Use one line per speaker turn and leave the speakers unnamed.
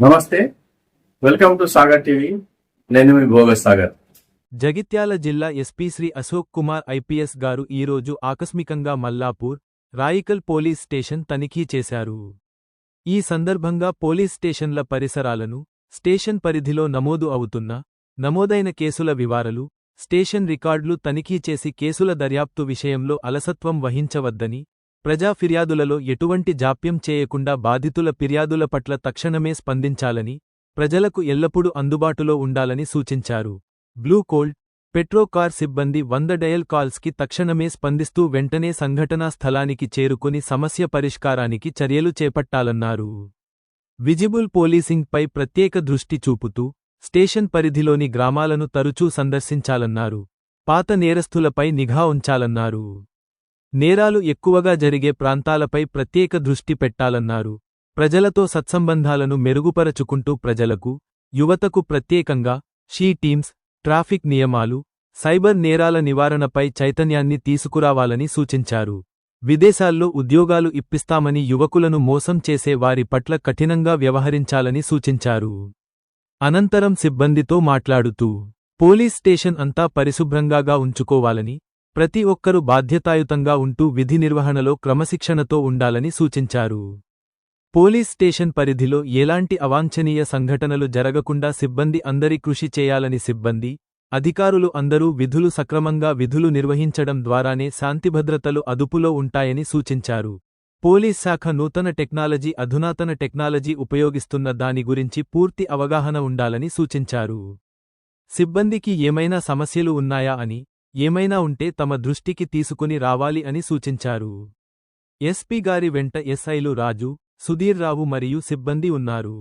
నమస్తే welcome to Sagar TV. నేను మీ bogus సాగర్.
జగిత్యాల జిల్లా ఎస్పీ శ్రీ అశోక్ కుమార్ ఐపీఎస్ గారు ఈరోజు ఆకస్మికంగా మల్లాపూర్ రాయికల్ పోలీస్ స్టేషన్ తనిఖీ చేశారు. ఈ సందర్భంగా పోలీస్ స్టేషన్ల పరిసరాలను స్టేషన్ పరిధిలో నమోదు అవుతున్న నమోదైన కేసుల వివరాలు స్టేషన్ రికార్డులు తనిఖీ చేసి కేసుల దర్యాప్తు విషయంలో అలసత్వం వహించవద్దని ప్రజా ఫిర్యాదులలో ఎటువంటి జాప్యం చేయకుండా బాధితుల ఫిర్యాదుల పట్ల తక్షణమే స్పందించాలని ప్రజలకు ఎల్లప్పుడూ అందుబాటులో ఉండాలని సూచించారు. బ్లూ కోల్డ్ పెట్రోకార్ సిబ్బంది వంద డయల్ కాల్స్కి తక్షణమే స్పందిస్తూ వెంటనే సంఘటనా స్థలానికి చేరుకుని సమస్య పరిష్కారానికి చర్యలు చేపట్టాలన్నారు. విజిబుల్ పోలీసింగ్పై ప్రత్యేక దృష్టి చూపుతూ స్టేషన్ పరిధిలోని గ్రామాలను తరచూ సందర్శించాలన్నారు. పాత నేరస్థులపై నిఘా ఉంచాలన్నారు. నేరాలు ఎక్కువగా జరిగే ప్రాంతాలపై ప్రత్యేక దృష్టి పెట్టాలన్నారు. ప్రజలతో సత్సంబంధాలను మెరుగుపరచుకుంటూ ప్రజలకు యువతకు ప్రత్యేకంగా షీ టీమ్స్ ట్రాఫిక్ నియమాలు సైబర్ నేరాల నివారణపై చైతన్యాన్ని తీసుకురావాలని సూచించారు. విదేశాల్లో ఉద్యోగాలు ఇప్పిస్తామని యువకులను మోసం చేసే వారి పట్ల కఠినంగా వ్యవహరించాలని సూచించారు. అనంతరం సిబ్బందితో మాట్లాడుతూ పోలీస్ స్టేషన్ అంతా పరిశుభ్రంగాగా ఉంచుకోవాలని ప్రతి ఒక్కరూ బాధ్యతాయుతంగా ఉంటూ విధి నిర్వహణలో క్రమశిక్షణతో ఉండాలని సూచించారు. పోలీస్ స్టేషన్ పరిధిలో ఎలాంటి అవాంఛనీయ సంఘటనలు జరగకుండా సిబ్బంది అందరి కృషి చేయాలని సిబ్బంది అధికారులు అందరూ విధులు సక్రమంగా విధులు నిర్వహించడం ద్వారానే శాంతిభద్రతలు అదుపులో ఉంటాయని సూచించారు. పోలీస్ శాఖ నూతన టెక్నాలజీ అధునాతన టెక్నాలజీ ఉపయోగిస్తున్న దాని గురించి పూర్తి అవగాహన ఉండాలని సూచించారు. సిబ్బందికి ఏమైనా సమస్యలు ఉన్నాయా అని ఏమైనా ఉంటే తమ దృష్టికి తీసుకుని రావాలి అని సూచించారు. ఎస్పీ గారి వెంట ఎస్ఐలు రాజు సుధీర్ రావు మరియు సిబ్బంది ఉన్నారు.